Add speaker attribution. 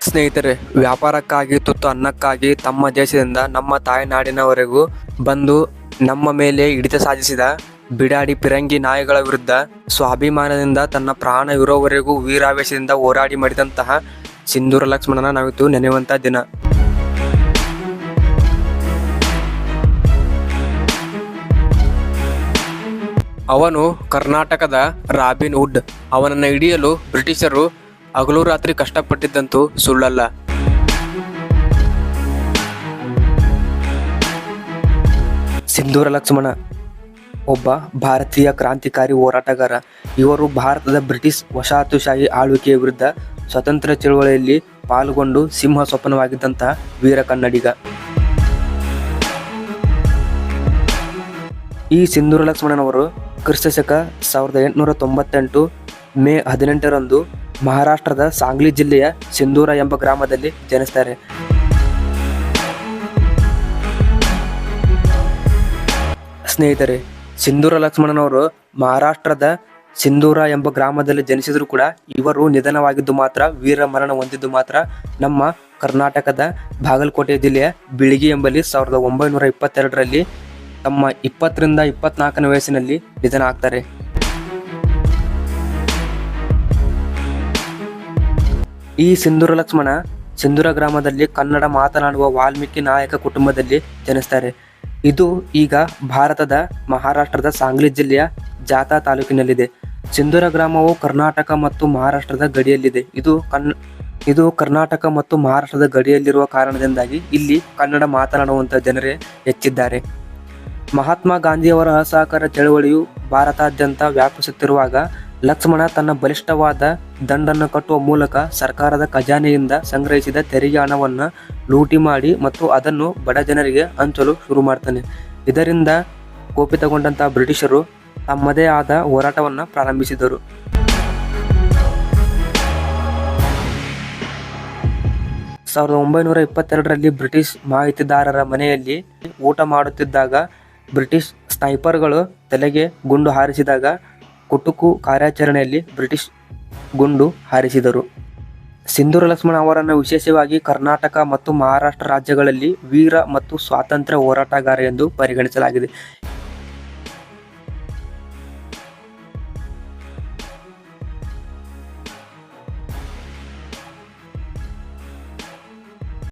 Speaker 1: ಸ್ನೇಹಿತರೆ, ವ್ಯಾಪಾರಕ್ಕಾಗಿ, ತುತ್ತು ಅನ್ನಕ್ಕಾಗಿ ತಮ್ಮ ದೇಶದಿಂದ ನಮ್ಮ ತಾಯ್ನಾಡಿನವರೆಗೂ ಬಂದು ನಮ್ಮ ಮೇಲೆ ಹಿಡಿತ ಸಾಧಿಸಿದ ಬಿಡಾಡಿ ಪಿರಂಗಿ ನಾಯಿಗಳ ವಿರುದ್ಧ ಸ್ವಾಭಿಮಾನದಿಂದ ತನ್ನ ಪ್ರಾಣ ಇರೋವರೆಗೂ ವೀರಾವೇಶದಿಂದ ಹೋರಾಡಿ ಮಾಡಿದಂತಹ ಸಿಂಧೂರ ಲಕ್ಷ್ಮಣನ ನಾವಿತ್ತು ನೆನೆಯುವಂಥ ದಿನ. ಅವನು ಕರ್ನಾಟಕದ ರಾಬಿನ್ ವುಡ್ ಅವನನ್ನು ಹಿಡಿಯಲು ಬ್ರಿಟಿಷರು ಹಗಲು ರಾತ್ರಿ ಕಷ್ಟಪಟ್ಟಿದ್ದಂತೂ ಸುಳ್ಳಲ್ಲ. ಸಿಂಧೂರ ಲಕ್ಷ್ಮಣ, ಒಬ್ಬ ಭಾರತೀಯ ಕ್ರಾಂತಿಕಾರಿ ಹೋರಾಟಗಾರ. ಇವರು ಭಾರತದ ಬ್ರಿಟಿಷ್ ವಸಾಹತುಶಾಹಿ ಆಳ್ವಿಕೆಯ ವಿರುದ್ಧ ಸ್ವತಂತ್ರ ಚಳವಳಿಯಲ್ಲಿ ಪಾಲ್ಗೊಂಡು ಸಿಂಹ ಸ್ವಪ್ನವಾಗಿದ್ದಂತಹ ವೀರ ಕನ್ನಡಿಗ. ಈ ಸಿಂಧೂರ ಲಕ್ಷ್ಮಣನವರು ಕ್ರಿಸ್ತಶಕ ಸಾವಿರದ ಎಂಟುನೂರ ತೊಂಬತ್ತೆಂಟು ಮೇ ಹದಿನೆಂಟರಂದು ಮಹಾರಾಷ್ಟ್ರದ ಸಾಂಗ್ಲಿ ಜಿಲ್ಲೆಯ ಸಿಂಧೂರ ಎಂಬ ಗ್ರಾಮದಲ್ಲಿ ಜನಿಸ್ತಾರೆ. ಸ್ನೇಹಿತರೆ, ಸಿಂಧೂರ ಲಕ್ಷ್ಮಣನವರು ಮಹಾರಾಷ್ಟ್ರದ ಸಿಂಧೂರ ಎಂಬ ಗ್ರಾಮದಲ್ಲಿ ಜನಿಸಿದ್ರು ಕೂಡ ಇವರು ನಿಧನವಾಗಿದ್ದು ಮಾತ್ರ, ವೀರ ಮರಣ ಹೊಂದಿದ್ದು ಮಾತ್ರ ನಮ್ಮ ಕರ್ನಾಟಕದ ಬಾಗಲಕೋಟೆ ಜಿಲ್ಲೆಯ ಬಿಳಿಗಿ ಎಂಬಲ್ಲಿ ಸಾವಿರದ ಒಂಬೈನೂರ ಇಪ್ಪತ್ತೆರಡರಲ್ಲಿ ತಮ್ಮ ಇಪ್ಪತ್ತರಿಂದ ಇಪ್ಪತ್ನಾಲ್ಕನೇ ವಯಸ್ಸಿನಲ್ಲಿ ನಿಧನ ಆಗ್ತಾರೆ. ಈ ಸಿಂಧೂರ ಲಕ್ಷ್ಮಣ ಸಿಂಧೂರ ಗ್ರಾಮದಲ್ಲಿ ಕನ್ನಡ ಮಾತನಾಡುವ ವಾಲ್ಮೀಕಿ ನಾಯಕ ಕುಟುಂಬದಲ್ಲಿ ಜನಿಸ್ತಾರೆ. ಇದು ಈಗ ಭಾರತದ ಮಹಾರಾಷ್ಟ್ರದ ಸಾಂಗ್ಲಿ ಜಿಲ್ಲೆಯ ಜಾತಾ ತಾಲೂಕಿನಲ್ಲಿದೆ. ಸಿಂಧೂರ ಗ್ರಾಮವು ಕರ್ನಾಟಕ ಮತ್ತು ಮಹಾರಾಷ್ಟ್ರದ ಗಡಿಯಲ್ಲಿದೆ. ಇದು ಕನ್, ಇದು ಕರ್ನಾಟಕ ಮತ್ತು ಮಹಾರಾಷ್ಟ್ರದ ಗಡಿಯಲ್ಲಿರುವ ಕಾರಣದಿಂದಾಗಿ ಇಲ್ಲಿ ಕನ್ನಡ ಮಾತನಾಡುವಂಥ ಜನರೇ ಹೆಚ್ಚಿದ್ದಾರೆ. ಮಹಾತ್ಮ ಗಾಂಧಿಯವರ ಅಸಹಕಾರ ಚಳವಳಿಯು ಭಾರತಾದ್ಯಂತ ವ್ಯಾಪಿಸುತ್ತಿರುವಾಗ ಲಕ್ಷ್ಮಣ ತನ್ನ ಬಲಿಷ್ಠವಾದ ದಂಡನ್ನು ಕಟ್ಟುವ ಮೂಲಕ ಸರ್ಕಾರದ ಖಜಾನೆಯಿಂದ ಸಂಗ್ರಹಿಸಿದ ತೆರಿಗೆ ಹಣವನ್ನು ಲೂಟಿ ಮಾಡಿ ಮತ್ತು ಅದನ್ನು ಬಡ ಜನರಿಗೆ ಹಂಚಲು ಶುರು ಮಾಡ್ತಾನೆ. ಇದರಿಂದ ಕೋಪಿತಗೊಂಡಂತಹ ಬ್ರಿಟಿಷರು ತಮ್ಮದೇ ಆದ ಹೋರಾಟವನ್ನು ಪ್ರಾರಂಭಿಸಿದರು. ಸಾವಿರದ ಒಂಬೈನೂರ ಇಪ್ಪತ್ತೆರಡರಲ್ಲಿ ಬ್ರಿಟಿಷ್ ಮಾಹಿತಿದಾರರ ಮನೆಯಲ್ಲಿ ಊಟ ಮಾಡುತ್ತಿದ್ದಾಗ ಬ್ರಿಟಿಷ್ ಸ್ನೈಪರ್ಗಳು ತಲೆಗೆ ಗುಂಡು ಹಾರಿಸಿದಾಗ ಕುಟುಕು ಕಾರ್ಯಾಚರಣೆಯಲ್ಲಿ ಬ್ರಿಟಿಷ್ ಗುಂಡು ಹಾರಿಸಿದರು. ಸಿಂಧೂರ ಲಕ್ಷ್ಮಣ ಅವರನ್ನು ವಿಶೇಷವಾಗಿ ಕರ್ನಾಟಕ ಮತ್ತು ಮಹಾರಾಷ್ಟ್ರ ರಾಜ್ಯಗಳಲ್ಲಿ ವೀರ ಮತ್ತು ಸ್ವಾತಂತ್ರ್ಯ ಹೋರಾಟಗಾರ ಎಂದು ಪರಿಗಣಿಸಲಾಗಿದೆ.